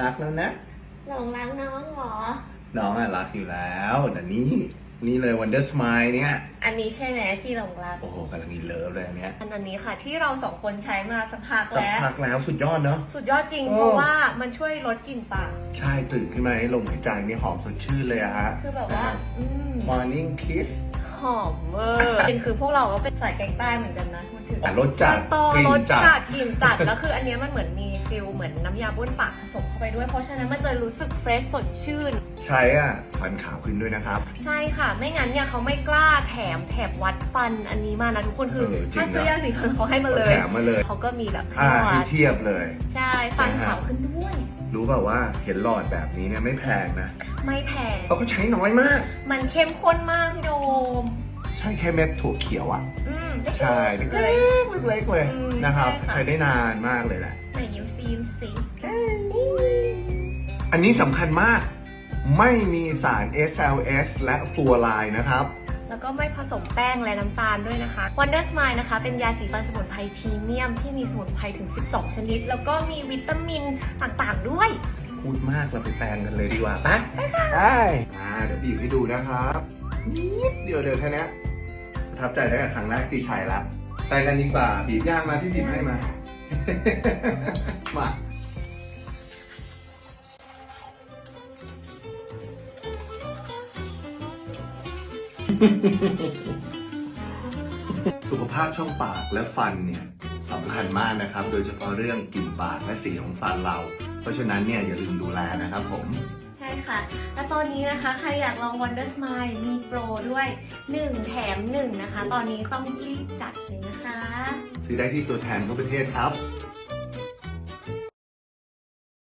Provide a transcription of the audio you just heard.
รักแล้วนะ หลงรักน้องเหรอ น้องอะรักอยู่แล้ว แต่นี่นี่เลย Wonder Smile เนี่ย อันนี้ใช่ไหมที่หลงรัก โอ้โหกำลังอินเลิฟเลยอันเนี้ยอันอันนี้ค่ะที่เราสองคนใช้มาสักพักสักแล้ว พักแล้วสุดยอดเนาะ สุดยอดจริงโอ้ เพราะว่ามันช่วยลดกลิ่นปาก ใช่ตื่นขึ้นมาให้ลมหายใจนี่หอมสดชื่นเลยอะฮะ คือแบบว่า อืม Morning Kiss หอมเวอร์เป็นคือพวกเราก็เป็นสายแกงใต้เหมือนกันนะ มันถึงแต่รสจัดตอกลิ่รนสจัด จัดกลิ่นจัด แล้วคืออันเนี้ยมันเหมือนมีฟิลเหมือนน้ำยาบ้วนปากผสมเข้าไปด้วย เพราะฉะนั้นมันจะรู้สึกเฟรชสดชื่น ใช้อะฟันขาวขึ้นด้วยนะครับ ใช่ค่ะ ไม่งั้นเนี่ยเขาไม่กล้าแถมแถบวัดฟันอันนี้มานะทุกคนคือ เออจริงนะ ถ้าซื้อยาสีฟันเขาให้มาเลย แถมมาเลย เขาก็มีแบบให้อ่าวัให้ดเทียบเลย ใช่ ฟันนะฮะขาวขึ้นด้วย รู้เปล่าว่าเห็นหลอดแบบนี้เนี่ยไม่แพงนะไม่แพงเขาก็ใช้น้อยมาก มันเข้มข้นมากพี่โดม ใช่แค่เม็ดถั่วเขียวอะ อืมใช่เล็กเลยๆเล็กๆเลยอืมนะครับใช่ค่ะใช้ได้นานมากเลยแหละไหนยิ้มซียิ้มซีอันนี้สำคัญมาก ไม่มีสาร SLS และฟลูออไรด์นะครับแล้วก็ไม่ผสมแป้งและน้ำตาลด้วยนะคะ Wonder Smile นะคะ เป็นยาสีฟันสมุนไพรพรีเมียมที่มีสมุนไพรถึง 12 ชนิด แล้วก็มีวิตามินต่างๆด้วย พูดมากเราไปแปลงกันเลยดีกว่าปะได้อ่าเดี๋ยวบีบให้ดูนะครับนิดเดียวเดียวแค่เนี้ยประ ทับใจได้กับครั้งแรกที่ใช้ละแปกันดีกว่าบีบย่างมาที่บีบให้มา มาสุขภาพช่องปากและฟันเนี่ยสำคัญมากนะครับ โดยเฉพาะเรื่องกลิ่นปากและสีของฟันเรา เพราะฉะนั้นเนี่ยอย่าลืมดูแลนะครับผม ใช่ค่ะ และตอนนี้นะคะใครอยากลอง Wonder Smile มีโปรด้วย 1 แถม 1 นะคะ ตอนนี้ต้องรีบจัดเลยนะคะ ซื้อได้ที่ตัวแทนทั่วประเทศครับ